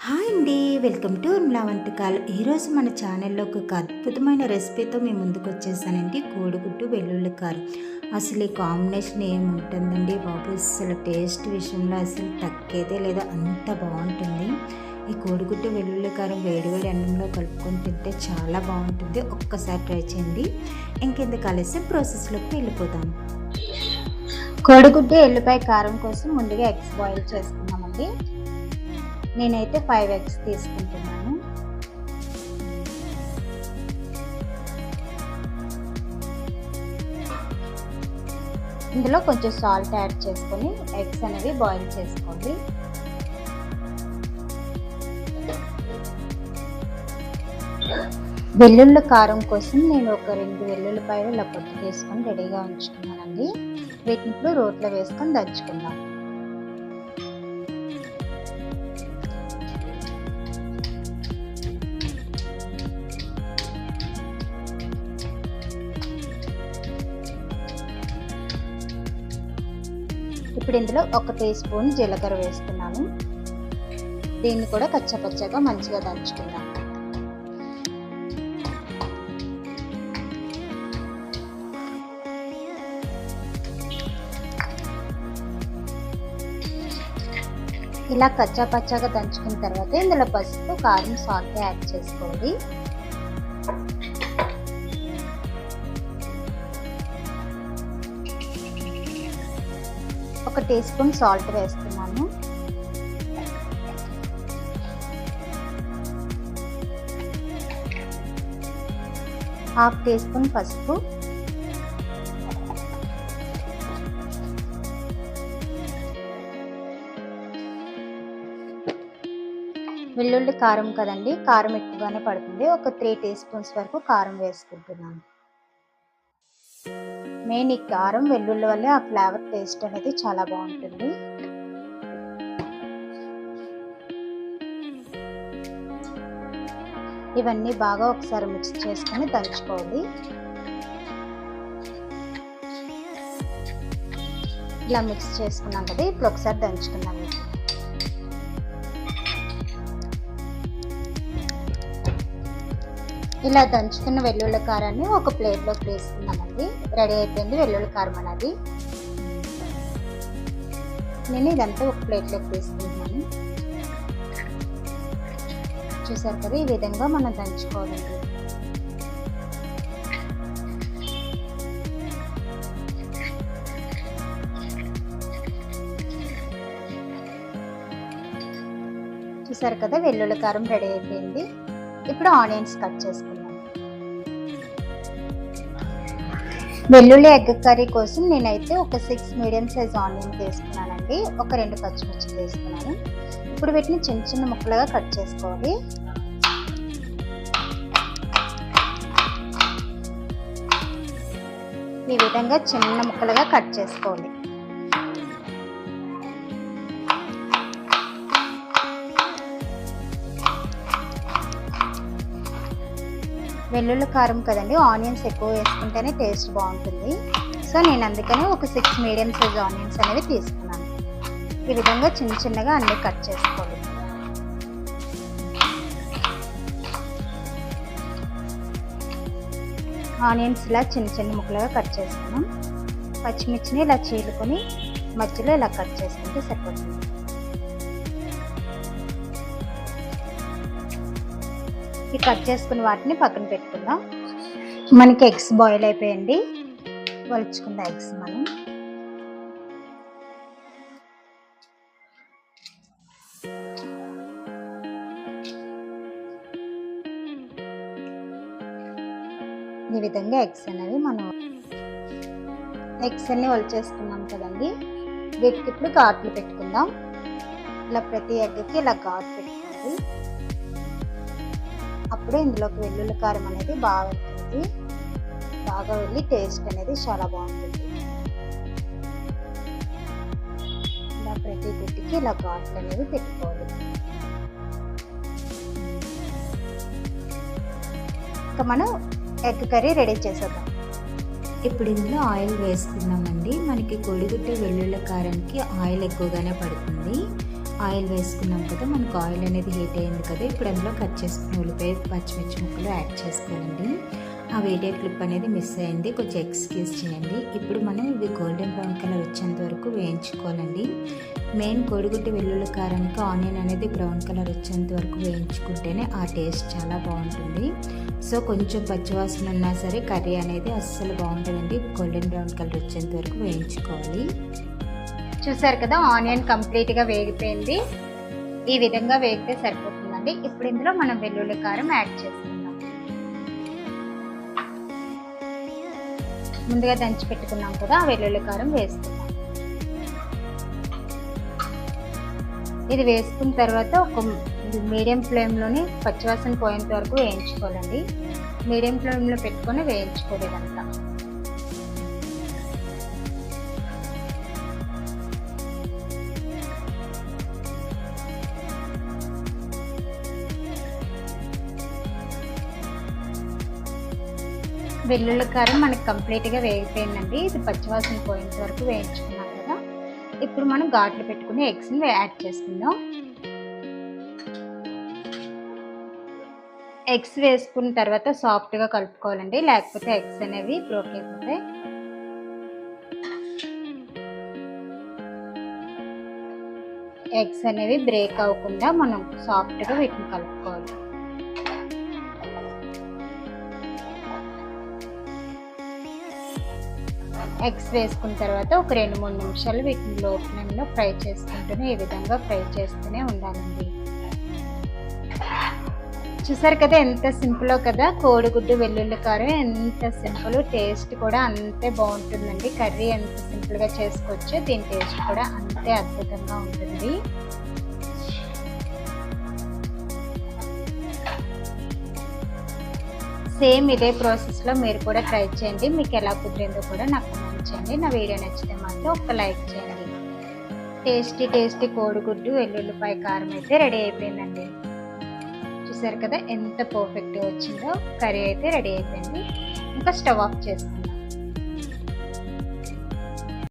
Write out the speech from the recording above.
Hi అండి welcome to ఉర్మిళా వంటకాలు. ఈరోజు మన ఛానల్లో ఒక అద్భుతమైన రెసిపీతో మేము ముందుకు వచ్చేసానండి కోడిగుడ్డు వెల్లుల్లి కారం. అసలు ఈ కాంబినేషన్ ఏముంటుందండి బాబు? అసలు టేస్ట్ విషయంలో అసలు తగ్గేదే లేదా? అంత బాగుంటుంది. ఈ కోడిగుడ్డు వెల్లుల్లి కారం వేడివేడి అన్నంలో కలుపుకొని తింటే చాలా బాగుంటుంది. ఒక్కసారి ట్రై చేయండి. ఇంకెందుకు కలిసి ప్రాసెస్లోకి వెళ్ళిపోదాం. కోడిగుడ్డు ఎల్లిపాయ కారం కోసం ముందుగా ఎగ్స్ బాయిల్ చేసుకున్నామండి నేనైతే ఫైవ్ ఎగ్స్ తీసుకుంటున్నాను. ఇందులో కొంచెం సాల్ట్ యాడ్ చేసుకొని ఎగ్స్ అనేవి బాయిల్ చేసుకోండి. వెల్లుల్లి కారం కోసం నేను ఒక రెండు వెల్లుల్లిపాయలు ఇలా పొట్టు తీసుకొని రెడీగా ఉంచుకున్నానండి. వీటిని ఇప్పుడు రోట్లో వేసుకొని దంచుకుందాం. ఇప్పుడు ఇందులో ఒక టీ స్పూన్ జీలకర్ర వేస్తున్నాను దీన్ని కూడా కచ్చపచ్చగా మంచిగా దంచుకుందాం. ఇలా కచ్చా పచ్చగా దంచుకున్న తర్వాత ఇందులో పసుపు కారం సాల్ట్ యాడ్ చేసుకోండి. ఒక టీ స్పూన్ సాల్ట్ వేస్తున్నాను. హాఫ్ టీ స్పూన్ పసుపు. వెల్లుల్లి కారం కదండి కారం ఎక్కువగానే పడుతుంది. ఒక త్రీ టీ స్పూన్స్ వరకు కారం వేసుకుంటున్నాను. మెయిన్ ఈ కారం వెల్లుల్లి వల్లే ఆ ఫ్లేవర్ టేస్ట్ అనేది చాలా బాగుంటుంది. ఇవన్నీ బాగా ఒకసారి మిక్స్ చేసుకొని దంచుకోవాలి. ఇలా మిక్స్ చేసుకున్నాం కదా ఇప్పుడు ఒకసారి దంచుకున్నాం ఇలా దంచుకున్న వెల్లుల్లి కారాన్ని ఒక ప్లేట్లోకి వేసుకున్నామండి రెడీ అయిపోయింది వెల్లుల్లి కారం అనేది. నేను ఇదంతా ఒక ప్లేట్లోకి వేసుకుంటున్నాను. చూసారు కదా ఈ విధంగా మనం దంచుకోవాలండి చూసారు కదా వెల్లుల్లి కారం రెడీ అయిపోయింది. ఇప్పుడు ఆనియన్స్ కట్ చేసుకుందాం. వెల్లుల్లి ఎగ్ కర్రీ కోసం నేనైతే ఒక సిక్స్ మీడియం సైజ్ ఆనియన్ తీసుకున్నానండి. ఒక రెండు పచ్చిమిర్చి తీసుకున్నాను. ఇప్పుడు వీటిని చిన్న చిన్న ముక్కలుగా కట్ చేసుకోవాలి. ఈ విధంగా చిన్న ముక్కలుగా కట్ చేసుకోవాలి. వెల్లుల్లి కారం కదండి ఆనియన్స్ ఎక్కువ వేసుకుంటేనే టేస్ట్ బాగుంటుంది. సో నేను అందుకనే ఒక సిక్స్ మీడియం సైజ్ ఆనియన్స్ అనేవి తీసుకున్నాను. ఈ విధంగా చిన్న చిన్నగా అన్నీ కట్ చేసుకోవాలి. ఆనియన్స్ ఇలా చిన్న చిన్న ముక్కలుగా కట్ చేసుకున్నాం. పచ్చిమిర్చిని ఇలా చీలుకొని మధ్యలో ఇలా కట్ చేసుకుంటే సరిపోతుంది. ఈ కట్ చేసుకున్న వాటిని పక్కన పెట్టుకుందాం. మనకి ఎగ్స్ బాయిల్ అయిపోయండి వలుచుకుందాం ఎగ్స్ మనం. ఈ విధంగా ఎగ్స్ అనేవి మనం ఎగ్స్ అన్ని వలిచేసుకున్నాం కదండి. వీటికి ఇప్పుడు ఘాట్లు పెట్టుకుందాం. ఇలా ప్రతి ఎగ్కి ఇలా ఘాట్ పెట్టుకోవాలి. అప్పుడే ఇందులోకి వెల్లుల్లి కారం అనేది బాగా వెళ్తుంది బాగా వెళ్ళి టేస్ట్ అనేది చాలా బాగుంటుంది. ఇలా ప్రతి గుడ్డికి ఇలా ఘాట్లు అనేవి పెట్టుకోవాలి. ఇంకా మనం ఎగ్ కర్రీ రెడీ చేసేద్దాం. ఇప్పుడు ఇందులో ఆయిల్ వేసుకుందామండి. మనకి కోడిగుడ్డ వెల్లుల్లి కారానికి ఆయిల్ ఎక్కువగానే పడుతుంది. ఆయిల్ వేసుకున్నాం కదా మనకు ఆయిల్ అనేది హీట్ అయింది కదా ఇప్పుడు అందులో కట్ చేసుకున్న ఉల్లిపాయ పచ్చిమిర్చి ముక్కలు యాడ్ చేసుకోవాలండి. ఆ వీడియో క్లిప్ అనేది మిస్ అయింది కొంచెం ఎక్స్క్యూజ్ చేయండి. ఇప్పుడు మనం ఇవి గోల్డెన్ బ్రౌన్ కలర్ వచ్చేంత వరకు వేయించుకోవాలండి. మెయిన్ కోడిగుడ్డు వెల్లుల్లి కారానికి ఆనియన్ అనేది బ్రౌన్ కలర్ వచ్చేంత వరకు వేయించుకుంటేనే ఆ టేస్ట్ చాలా బాగుంటుంది. సో కొంచెం పచ్చివాసన ఉన్నా సరే కర్రీ అనేది అస్సలు బాగుంటుందండి గోల్డెన్ బ్రౌన్ కలర్ వచ్చేంత వరకు వేయించుకోవాలి. చూసారు కదా ఆనియన్ కంప్లీట్గా వేగిపోయింది. ఈ విధంగా వేగితే సరిపోతుందండి. ఇప్పుడు ఇందులో మనం వెల్లుల్లి కారం యాడ్ చేసుకుందాం. ముందుగా దంచి పెట్టుకున్నాం కదా ఆ వెల్లుల్లి కారం వేసుకుందాం. ఇది వేసుకున్న తర్వాత ఒక మీడియం ఫ్లేమ్లోని పచ్చివాసన పోయేంత వరకు వేయించుకోవాలండి. మీడియం ఫ్లేమ్లో పెట్టుకొని వేయించుకోలేదంతా. వెల్లుల్లి కారం మనకి కంప్లీట్గా వేగిపోయిందండి. ఇది పచ్చివాసన పోయేంత వరకు వేయించుకున్నాం కదా. ఇప్పుడు మనం ఘాట్లు పెట్టుకుని ఎగ్స్ని యాడ్ చేసుకుందాం. ఎగ్స్ వేసుకున్న తర్వాత సాఫ్ట్గా కలుపుకోవాలండి. లేకపోతే ఎగ్స్ అనేవి బ్రోక్ అయిపోతాయి. ఎగ్స్ అనేవి బ్రేక్ అవ్వకుండా మనం సాఫ్ట్గా వీటిని కలుపుకోవాలి. ఎగ్స్ వేసుకున్న తర్వాత ఒక రెండు మూడు నిమిషాలు వీటిని లో ఫ్లేమ్లో ఫ్రై చేసుకుంటూనే ఈ విధంగా ఫ్రై చేస్తూనే ఉండాలండి. చూసారు కదా ఎంత సింపుల్ కదా? కోడిగుడ్డు వెల్లుల్లి కారం ఎంత సింపుల్ టేస్ట్ కూడా అంతే బాగుంటుందండి. కర్రీ ఎంత సింపుల్గా చేసుకోవచ్చు దీని టేస్ట్ కూడా అంతే అద్భుతంగా ఉంటుంది. సేమ్ ఇదే ప్రాసెస్లో మీరు కూడా ట్రై చేయండి. మీకు ఎలా కుదిరిందో కూడా నాకు చేయండి నా వీడియో నచ్చితే మాత్రం ఒక లైక్ చేయండి. టేస్టీ టేస్టీ కోడిగుడ్డు వెల్లుల్లిపాయ కారం అయితే రెడీ అయిపోయిందండి. చూసారు కదా ఎంత పర్ఫెక్ట్గా వచ్చిందో. కర్రీ అయితే రెడీ అయిపోయింది. ఇంకా స్టవ్ ఆఫ్ చేసుకుందాం